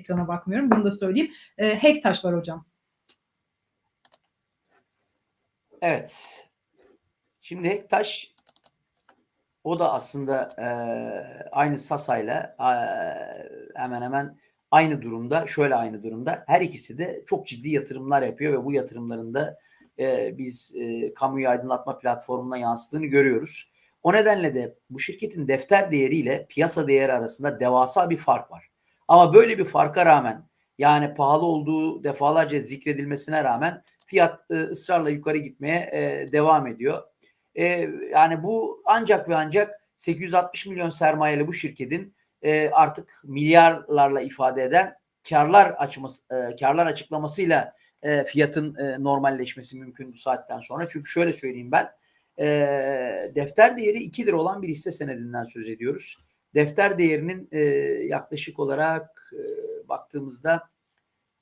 ekrana bakmıyorum. Bunu da söyleyeyim. E, Hektaş var hocam. Evet. Şimdi Hektaş o da aslında e, aynı Sasa'yla e, hemen hemen aynı durumda. Şöyle aynı durumda. Her ikisi de çok ciddi yatırımlar yapıyor ve bu yatırımlarında e, biz e, kamuyu aydınlatma platformuna yansıdığını görüyoruz. O nedenle de bu şirketin defter değeriyle piyasa değeri arasında devasa bir fark var. Ama böyle bir farka rağmen yani pahalı olduğu defalarca zikredilmesine rağmen fiyat e, ısrarla yukarı gitmeye e, devam ediyor. E, yani bu ancak ve ancak 860 milyon sermayeli bu şirketin e, artık milyarlarla ifade eden karlar açması, e, karlar açıklamasıyla e, fiyatın e, normalleşmesi mümkün bu saatten sonra. Çünkü şöyle söyleyeyim ben e, defter değeri 2 lira olan bir hisse senedinden söz ediyoruz. Defter değerinin e, yaklaşık olarak e, baktığımızda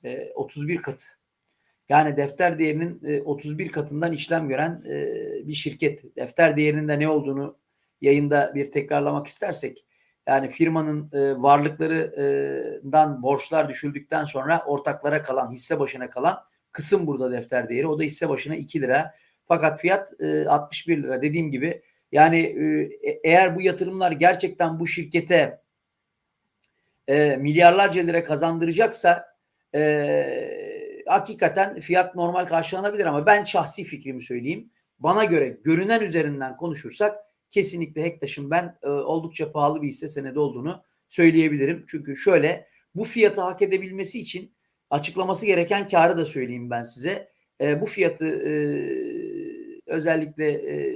e, 31 katı. Yani defter değerinin e, 31 katından işlem gören e, bir şirket. Defter değerinin de ne olduğunu yayında bir tekrarlamak istersek yani firmanın e, varlıklarından borçlar düşüldükten sonra ortaklara kalan hisse başına kalan kısım burada defter değeri. O da hisse başına 2 lira. Fakat fiyat e, 61 lira. Dediğim gibi yani e, eğer bu yatırımlar gerçekten bu şirkete e, milyarlarca lira kazandıracaksa e, hakikaten fiyat normal karşılanabilir ama ben şahsi fikrimi söyleyeyim. Bana göre görünen üzerinden konuşursak kesinlikle Hektaş'ın ben e, oldukça pahalı bir hisse senedi olduğunu söyleyebilirim. Çünkü şöyle bu fiyatı hak edebilmesi için açıklaması gereken karı da söyleyeyim ben size. E, bu fiyatı e, özellikle e,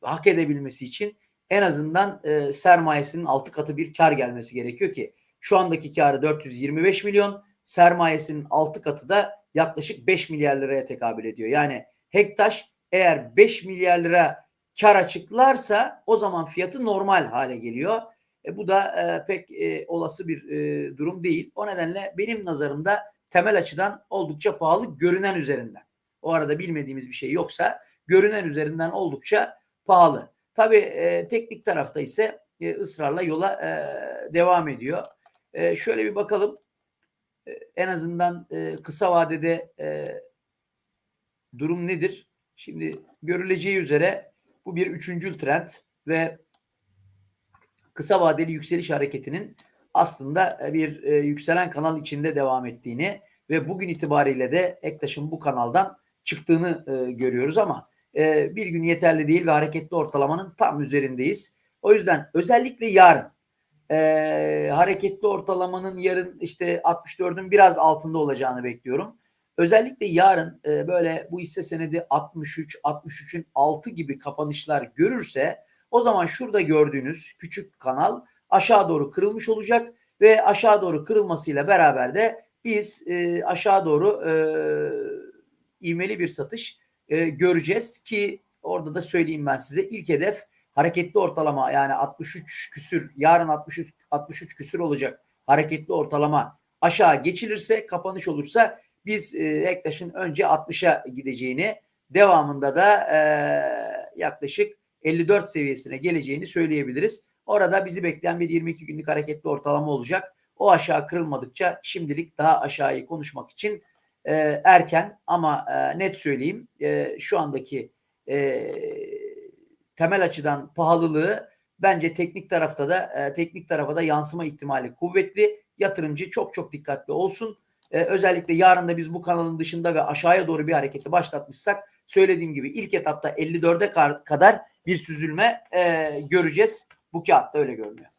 hak edebilmesi için en azından e, sermayesinin altı katı bir kar gelmesi gerekiyor ki şu andaki karı 425 milyon sermayesinin altı katı da yaklaşık 5 milyar liraya tekabül ediyor. Yani Hektaş eğer 5 milyar lira kar açıklarsa o zaman fiyatı normal hale geliyor. E, bu da e, pek e, olası bir e, durum değil. O nedenle benim nazarımda temel açıdan oldukça pahalı görünen üzerinden. O arada bilmediğimiz bir şey yoksa görünen üzerinden oldukça pahalı. Tabii e, teknik tarafta ise e, ısrarla yola e, devam ediyor. E, şöyle bir bakalım. E, en azından e, kısa vadede e, durum nedir? Şimdi görüleceği üzere bu bir üçüncül trend ve kısa vadeli yükseliş hareketinin aslında e, bir e, yükselen kanal içinde devam ettiğini ve bugün itibariyle de Ektaş'ın bu kanaldan çıktığını e, görüyoruz ama e, bir gün yeterli değil ve hareketli ortalamanın tam üzerindeyiz. O yüzden özellikle yarın e, hareketli ortalamanın yarın işte 64'ün biraz altında olacağını bekliyorum. Özellikle yarın e, böyle bu hisse senedi 63, 63'ün altı gibi kapanışlar görürse o zaman şurada gördüğünüz küçük kanal aşağı doğru kırılmış olacak ve aşağı doğru kırılmasıyla beraber de biz e, aşağı doğru e, ivmeli bir satış e, göreceğiz ki orada da söyleyeyim ben size ilk hedef hareketli ortalama yani 63 küsür yarın 63 63 küsür olacak hareketli ortalama aşağı geçilirse kapanış olursa biz e, Ektaş'ın önce 60'a gideceğini devamında da e, yaklaşık 54 seviyesine geleceğini söyleyebiliriz. Orada bizi bekleyen bir 22 günlük hareketli ortalama olacak. O aşağı kırılmadıkça şimdilik daha aşağıyı konuşmak için e, erken ama e, net söyleyeyim e, şu andaki e, temel açıdan pahalılığı bence teknik tarafta da e, teknik tarafa da yansıma ihtimali kuvvetli. Yatırımcı çok çok dikkatli olsun. E, özellikle yarın da biz bu kanalın dışında ve aşağıya doğru bir hareketi başlatmışsak söylediğim gibi ilk etapta 54'e kadar bir süzülme e, göreceğiz. Bu kağıtta öyle görünüyor.